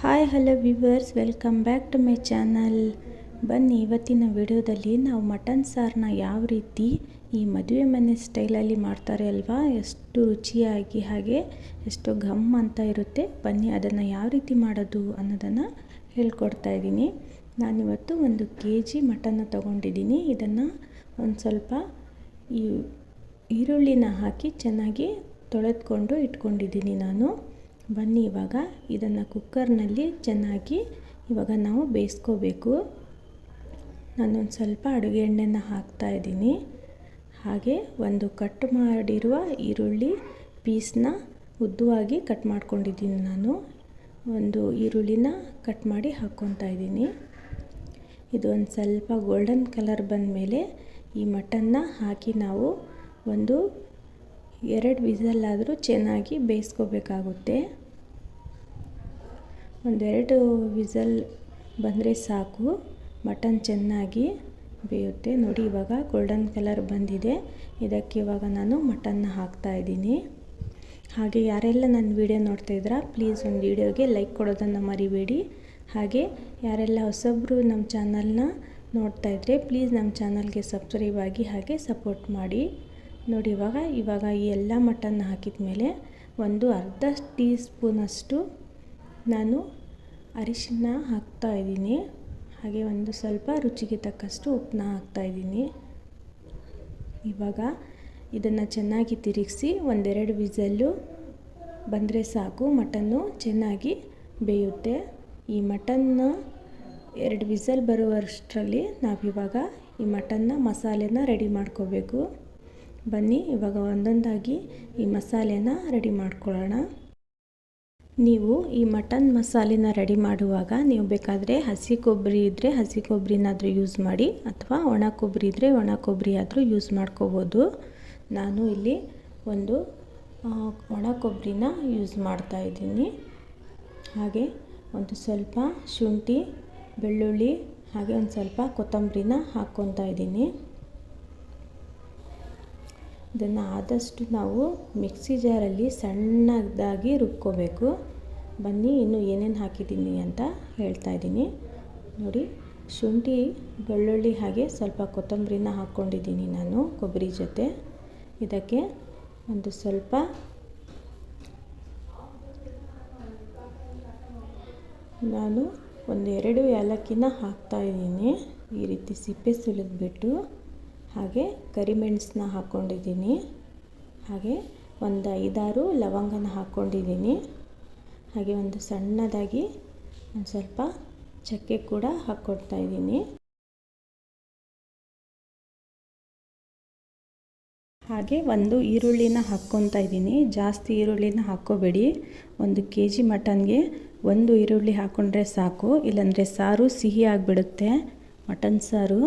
Hi hello viewers welcome back to my channel ಬನ್ನಿ, ಇವತ್ತಿನ ವಿಡಿಯೋದಲ್ಲಿ ನಾವು ಮಟನ್ ಸಾರನ್ನ ಯಾವ ರೀತಿ ಈ ಮದುವೆ ಮನೆ ಸ್ಟೈಲಲ್ಲಿ ಮಾಡ್ತಾರೆ ಅಲ್ವಾ? ಎಷ್ಟು ರುಚಿಯಾಗಿ ಹಾಗೆ ಎಷ್ಟು ಘಮ್ ಅಂತ ಇರುತ್ತೆ. ಬನ್ನಿ, ಅದನ್ನು ಯಾವ ರೀತಿ ಮಾಡೋದು ಅನ್ನೋದನ್ನು ಹೇಳ್ಕೊಡ್ತಾ ಇದ್ದೀನಿ. ನಾನಿವತ್ತು ಒಂದು ಕೆ ಜಿ ಮಟನ್ನ ತೊಗೊಂಡಿದ್ದೀನಿ. ಇದನ್ನು ಒಂದು ಸ್ವಲ್ಪ ಈ ಈರುಳ್ಳಿನ ಹಾಕಿ ಚೆನ್ನಾಗಿ ತೊಳೆದುಕೊಂಡು ಇಟ್ಕೊಂಡಿದ್ದೀನಿ ನಾನು. ಬನ್ನಿ, ಇವಾಗ ಇದನ್ನು ಕುಕ್ಕರ್ನಲ್ಲಿ ಚೆನ್ನಾಗಿ ಇವಾಗ ನಾವು ಬೇಯಿಸ್ಕೋಬೇಕು. ನಾನೊಂದು ಸ್ವಲ್ಪ ಅಡುಗೆ ಎಣ್ಣೆನ ಹಾಕ್ತಾಯಿದ್ದೀನಿ ಹಾಗೆ ಒಂದು ಕಟ್ ಮಾಡಿರುವ ಈರುಳ್ಳಿ ಪೀಸ್ನ ಉದ್ದವಾಗಿ ಕಟ್ ಮಾಡ್ಕೊಂಡಿದ್ದೀನಿ ನಾನು. ಒಂದು ಈರುಳ್ಳಿನ ಕಟ್ ಮಾಡಿ ಹಾಕ್ಕೊತಾ ಇದ್ದೀನಿ. ಇದು ಒಂದು ಸ್ವಲ್ಪ ಗೋಲ್ಡನ್ ಕಲರ್ ಬಂದ ಮೇಲೆ ಈ ಮಟನ್ನ ಹಾಕಿ ನಾವು ಒಂದು ಎರಡು ವಿಸಲ್ಲಾದರೂ ಚೆನ್ನಾಗಿ ಬೇಯಿಸ್ಕೋಬೇಕಾಗುತ್ತೆ. ಒಂದೆರಡು ವಿಸಲ್ ಬಂದರೆ ಸಾಕು. ಮಟನ್ ಚೆನ್ನಾಗಿ ಬೇಯುತ್ತೆ. ನೋಡಿ, ಇವಾಗ ಗೋಲ್ಡನ್ ಕಲರ್ ಬಂದಿದೆ. ಇದಕ್ಕೆ ಇವಾಗ ನಾನು ಮಟನ್ನ ಹಾಕ್ತಾಯಿದ್ದೀನಿ ಹಾಗೆ ಯಾರೆಲ್ಲ ನನ್ನ ವೀಡಿಯೋ ನೋಡ್ತಾಯಿದ್ದೀರಾ ಪ್ಲೀಸ್ ಒಂದು ವೀಡಿಯೋಗೆ ಲೈಕ್ ಕೊಡೋದನ್ನು ಮರಿಬೇಡಿ. ಹಾಗೆ ಯಾರೆಲ್ಲ ಹೊಸಬ್ರು ನಮ್ಮ ಚಾನಲ್ನ ನೋಡ್ತಾಯಿದ್ರೆ ಪ್ಲೀಸ್ ನಮ್ಮ ಚಾನಲ್ಗೆ ಸಬ್ಸ್ಕ್ರೈಬ್ ಆಗಿ ಹಾಗೆ ಸಪೋರ್ಟ್ ಮಾಡಿ. ನೋಡಿ ಇವಾಗ ಇವಾಗ ಈ ಎಲ್ಲ ಮಟನ್ ಹಾಕಿದ ಮೇಲೆ ಒಂದು ಅರ್ಧ ಟೀ ಸ್ಪೂನಷ್ಟು ನಾನು ಅರಿಶಿನ ಹಾಕ್ತಾಯಿದ್ದೀನಿ ಹಾಗೆ ಒಂದು ಸ್ವಲ್ಪ ರುಚಿಗೆ ತಕ್ಕಷ್ಟು ಉಪ್ಪನ್ನ ಹಾಕ್ತಾಯಿದ್ದೀನಿ ಇವಾಗ ಇದನ್ನು ಚೆನ್ನಾಗಿ ತಿರುಗಿಸಿ ಒಂದೆರಡು ವಿಸಲ್ಲು ಬಂದರೆ ಸಾಕು, ಮಟನ್ನು ಚೆನ್ನಾಗಿ ಬೇಯುತ್ತೆ. ಈ ಮಟನ್ನ ಎರಡು ವಿಸಲ್ ಬರುವಷ್ಟರಲ್ಲಿ ನಾವಿವಾಗ ಈ ಮಟನ್ನ ಮಸಾಲೆನ ರೆಡಿ ಮಾಡ್ಕೋಬೇಕು. ಬನ್ನಿ, ಇವಾಗ ಒಂದೊಂದಾಗಿ ಈ ಮಸಾಲೆನ ರೆಡಿ ಮಾಡ್ಕೊಳ್ಳೋಣ. ನೀವು ಈ ಮಟನ್ ಮಸಾಲೆನ ರೆಡಿ ಮಾಡುವಾಗ ನೀವು ಬೇಕಾದರೆ ಹಸಿ ಕೊಬ್ಬರಿ ಇದ್ದರೆ ಹಸಿ ಕೊಬ್ಬರಿನಾದರೂ ಯೂಸ್ ಮಾಡಿ, ಅಥವಾ ಒಣ ಕೊಬ್ಬರಿ ಇದ್ದರೆ ಒಣ ಕೊಬ್ಬರಿ ಆದರೂ ಯೂಸ್ ಮಾಡ್ಕೋಬೋದು. ನಾನು ಇಲ್ಲಿ ಒಂದು ಒಣ ಕೊಬ್ಬರಿನ ಯೂಸ್ ಮಾಡ್ತಾ ಇದ್ದೀನಿ. ಹಾಗೆ ಒಂದು ಸ್ವಲ್ಪ ಶುಂಠಿ, ಬೆಳ್ಳುಳ್ಳಿ, ಹಾಗೆ ಒಂದು ಸ್ವಲ್ಪ ಕೊತ್ತಂಬರಿನ ಹಾಕ್ಕೊತಾ ಇದ್ದೀನಿ. ಇದನ್ನು ಆದಷ್ಟು ನಾವು ಮಿಕ್ಸಿ ಜಾರಲ್ಲಿ ಸಣ್ಣದಾಗಿ ರುಬ್ಕೋಬೇಕು. ಬನ್ನಿ, ಇನ್ನು ಏನೇನು ಹಾಕಿದ್ದೀನಿ ಅಂತ ಹೇಳ್ತಾ ಇದ್ದೀನಿ. ನೋಡಿ, ಶುಂಠಿ, ಬೆಳ್ಳುಳ್ಳಿ ಹಾಗೆ ಸ್ವಲ್ಪ ಕೊತ್ತಂಬರಿನ ಹಾಕ್ಕೊಂಡಿದ್ದೀನಿ ನಾನು ಕೊಬ್ಬರಿ ಜೊತೆ. ಇದಕ್ಕೆ ಒಂದು ಸ್ವಲ್ಪ ನಾನು ಒಂದೆರಡು ಏಲಕ್ಕಿನ ಹಾಕ್ತಾಯಿದ್ದೀನಿ ಈ ರೀತಿ ಸಿಪ್ಪೆ ಸುಲಿದ್ಬಿಟ್ಟು ಹಾಗೆ ಕರಿಮೆಣಸನ್ನ ಹಾಕ್ಕೊಂಡಿದ್ದೀನಿ. ಹಾಗೆ ಒಂದು ಐದಾರು ಲವಂಗನ ಹಾಕ್ಕೊಂಡಿದ್ದೀನಿ. ಹಾಗೆ ಒಂದು ಸಣ್ಣದಾಗಿ ಒಂದು ಸ್ವಲ್ಪ ಚಕ್ಕೆ ಕೂಡ ಹಾಕ್ಕೊಡ್ತಾ ಇದ್ದೀನಿ. ಹಾಗೆ ಒಂದು ಈರುಳ್ಳಿನ ಹಾಕ್ಕೊತಾ ಇದ್ದೀನಿ. ಜಾಸ್ತಿ ಈರುಳ್ಳಿನ ಹಾಕ್ಕೋಬೇಡಿ. ಒಂದು ಕೆ ಜಿ ಮಟನ್ಗೆ ಒಂದು ಈರುಳ್ಳಿ ಹಾಕ್ಕೊಂಡ್ರೆ ಸಾಕು. ಇಲ್ಲಾಂದರೆ ಸಾರು ಸಿಹಿ ಆಗಿಬಿಡುತ್ತೆ ಮಟನ್ ಸಾರು.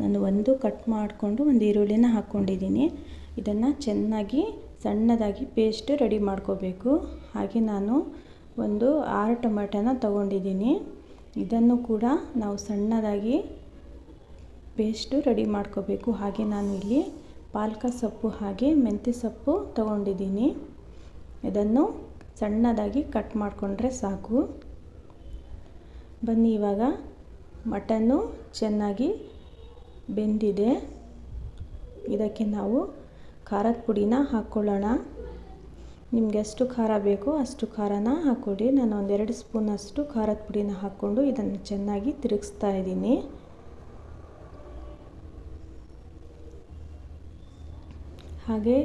ನಾನು ಒಂದು ಕಟ್ ಮಾಡಿಕೊಂಡು ಒಂದು ಈರುಳ್ಳಿನ ಹಾಕ್ಕೊಂಡಿದ್ದೀನಿ. ಇದನ್ನು ಚೆನ್ನಾಗಿ ಸಣ್ಣದಾಗಿ ಪೇಸ್ಟ್ ರೆಡಿ ಮಾಡ್ಕೋಬೇಕು. ಹಾಗೆ ನಾನು ಒಂದು ಆರು ಟೊಮೆಟೊನ ತಗೊಂಡಿದ್ದೀನಿ. ಇದನ್ನು ಕೂಡ ನಾವು ಸಣ್ಣದಾಗಿ ಪೇಸ್ಟು ರೆಡಿ ಮಾಡ್ಕೋಬೇಕು. ಹಾಗೆ ನಾನು ಇಲ್ಲಿ ಪಾಲಕ ಸೊಪ್ಪು ಹಾಗೆ ಮೆಂತ್ಯ ಸೊಪ್ಪು ತಗೊಂಡಿದ್ದೀನಿ. ಇದನ್ನು ಸಣ್ಣದಾಗಿ ಕಟ್ ಮಾಡಿಕೊಂಡ್ರೆ ಸಾಕು. ಬನ್ನಿ ಇವಾಗ ಮಟನ್ನು ಚೆನ್ನಾಗಿ ಬೆಂದಿದೆ. ಇದಕ್ಕೆ ನಾವು ಖಾರದ ಪುಡಿನ ಹಾಕ್ಕೊಳ್ಳೋಣ ನಿಮ್ಗೆ ಎಷ್ಟು ಖಾರ ಬೇಕೋ ಅಷ್ಟು ಖಾರನ ಹಾಕ್ಕೊಡಿ ನಾನು ಒಂದೆರಡು ಸ್ಪೂನಷ್ಟು ಖಾರದ ಪುಡಿನ ಹಾಕ್ಕೊಂಡು ಇದನ್ನು ಚೆನ್ನಾಗಿ ತಿರುಗಿಸ್ತಾ ಇದ್ದೀನಿ. ಹಾಗೆ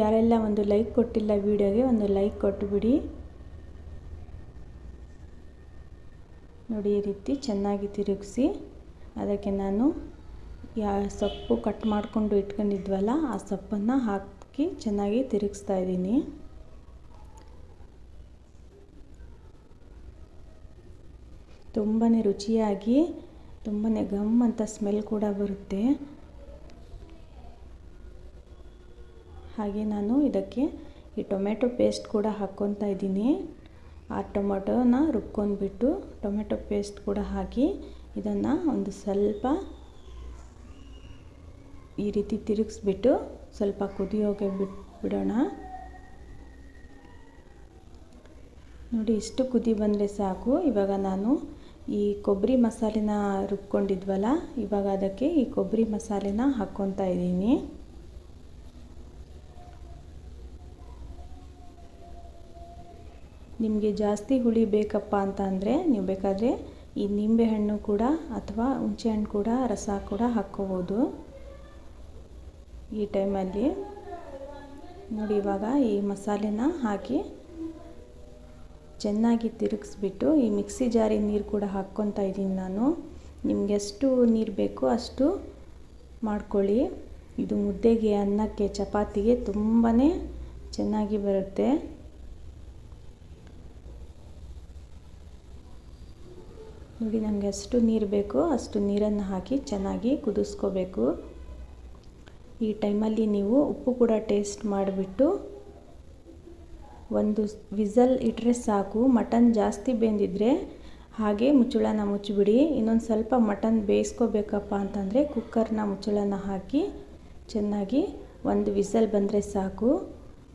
ಯಾರೆಲ್ಲ ಒಂದು ಲೈಕ್ ಕೊಟ್ಟಿಲ್ಲ ವಿಡಿಯೋಗೆ ಒಂದು ಲೈಕ್ ಕೊಟ್ಟುಬಿಡಿ ನೋಡಿ ಈ ರೀತಿ ಚೆನ್ನಾಗಿ ತಿರುಗಿಸಿ, ಅದಕ್ಕೆ ನಾನು ಯಾ ಸೊಪ್ಪು ಕಟ್ ಮಾಡಿಕೊಂಡು ಇಟ್ಕೊಂಡಿದ್ವಲ್ಲ, ಆ ಸೊಪ್ಪನ್ನು ಹಾಕಿ ಚೆನ್ನಾಗಿ ತಿರುಗಿಸ್ತಾ ಇದ್ದೀನಿ. ತುಂಬಾ ರುಚಿಯಾಗಿ ತುಂಬಾ ಗಮ್ ಅಂತ ಸ್ಮೆಲ್ ಕೂಡ ಬರುತ್ತೆ. ಹಾಗೆ ನಾನು ಇದಕ್ಕೆ ಈ ಟೊಮೆಟೊ ಪೇಸ್ಟ್ ಕೂಡ ಹಾಕ್ಕೊತಾ ಇದ್ದೀನಿ. ಆ ಟೊಮೆಟೊನ ರುಬ್ಕೊಂಡ್ಬಿಟ್ಟು ಟೊಮೆಟೊ ಪೇಸ್ಟ್ ಕೂಡ ಹಾಕಿ ಇದನ್ನು ಒಂದು ಸ್ವಲ್ಪ ಈ ರೀತಿ ತಿರುಗಿಸ್ಬಿಟ್ಟು ಸ್ವಲ್ಪ ಕುದಿಯೋಗೆ ಬಿಟ್ಬಿಡೋಣ ನೋಡಿ, ಇಷ್ಟು ಕುದಿ ಬಂದರೆ ಸಾಕು. ಇವಾಗ ನಾನು ಈ ಕೊಬ್ಬರಿ ಮಸಾಲೆನ ರುಬ್ಕೊಂಡಿದ್ವಲ್ಲ, ಇವಾಗ ಅದಕ್ಕೆ ಈ ಕೊಬ್ಬರಿ ಮಸಾಲೆನ ಹಾಕ್ಕೊತಾ ಇದ್ದೀನಿ. ನಿಮಗೆ ಜಾಸ್ತಿ ಹುಳಿ ಬೇಕಪ್ಪ ಅಂತ ಅಂದರೆ ನೀವು ಬೇಕಾದರೆ ಈ ನಿಂಬೆಹಣ್ಣು ಕೂಡ ಅಥವಾ ಹುಣಸೆಹಣ್ಣು ಕೂಡ, ರಸ ಕೂಡ ಹಾಕ್ಕೋಬೋದು. ಈ ಟೈಮಲ್ಲಿ ನೋಡಿ ಇವಾಗ ಈ ಮಸಾಲೆನ ಹಾಕಿ ಚೆನ್ನಾಗಿ ತಿರುಗಿಸ್ಬಿಟ್ಟು ಈ ಮಿಕ್ಸಿ ಜಾರಿ ನೀರು ಕೂಡ ಹಾಕ್ಕೊತಾ ಇದ್ದೀನಿ ನಾನು. ನಿಮ್ಗೆ ಎಷ್ಟು ನೀರು ಬೇಕೋ ಅಷ್ಟು ಮಾಡ್ಕೊಳ್ಳಿ. ಇದು ಮುದ್ದೆಗೆ ಅನ್ನಕ್ಕೆ, ಚಪಾತಿಗೆ ತುಂಬಾ ಚೆನ್ನಾಗಿ ಬರುತ್ತೆ. ನೋಡಿ, ನಮಗೆ ಅಷ್ಟು ನೀರು ಬೇಕು. ಅಷ್ಟು ನೀರನ್ನು ಹಾಕಿ ಚೆನ್ನಾಗಿ ಕುದಿಸ್ಕೋಬೇಕು. ಈ ಟೈಮಲ್ಲಿ ನೀವು ಉಪ್ಪು ಕೂಡ ಟೇಸ್ಟ್ ಮಾಡಿಬಿಟ್ಟು ಒಂದು ವಿಸಲ್ ಇಟ್ಟರೆ ಸಾಕು. ಮಟನ್ ಜಾಸ್ತಿ ಬೆಂದಿದ್ರೆ ಹಾಗೆ ಮುಚ್ಚಳನ ಮುಚ್ಚಿಬಿಡಿ. ಇನ್ನೊಂದು ಸ್ವಲ್ಪ ಮಟನ್ ಬೇಯಿಸ್ಕೋಬೇಕಪ್ಪ ಅಂತಂದರೆ ಕುಕ್ಕರ್ನ ಮುಚ್ಚಳನ ಹಾಕಿ ಚೆನ್ನಾಗಿ ಒಂದು ವಿಸಲ್ ಬಂದರೆ ಸಾಕು.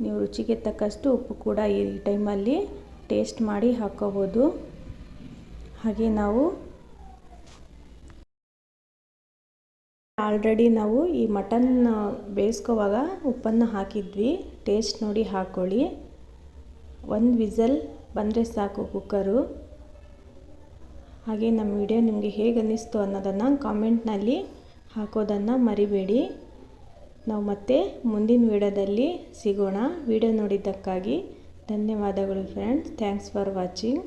ನೀವು ರುಚಿಗೆ ತಕ್ಕಷ್ಟು ಉಪ್ಪು ಕೂಡ ಈ ಟೈಮಲ್ಲಿ ಟೇಸ್ಟ್ ಮಾಡಿ ಹಾಕ್ಕೋಬೋದು ಹಾಗೆ ನಾವು ಆಲ್ರೆಡಿ ನಾವು ಈ ಮಟನ್ ಬೇಯಿಸ್ಕೋವಾಗ ಉಪ್ಪನ್ನು ಹಾಕಿದ್ವಿ. ಟೇಸ್ಟ್ ನೋಡಿ ಹಾಕ್ಕೊಳ್ಳಿ. ಒಂದು ವಿಸಲ್ ಬಂದರೆ ಸಾಕು ಕುಕ್ಕರು. ಹಾಗೆ ನಮ್ಮ ವಿಡಿಯೋ ನಿಮಗೆ ಹೇಗೆ ಅನ್ನಿಸ್ತು ಅನ್ನೋದನ್ನು ಕಾಮೆಂಟ್ನಲ್ಲಿ ಹಾಕೋದನ್ನು ಮರಿಬೇಡಿ. ನಾವು ಮತ್ತೆ ಮುಂದಿನ ವಿಡಿಯೋದಲ್ಲಿ ಸಿಗೋಣ. ವಿಡಿಯೋ ನೋಡಿದ್ದಕ್ಕಾಗಿ ಧನ್ಯವಾದಗಳು ಫ್ರೆಂಡ್ಸ್ ಥ್ಯಾಂಕ್ಸ್ ಫಾರ್ ವಾಚಿಂಗ್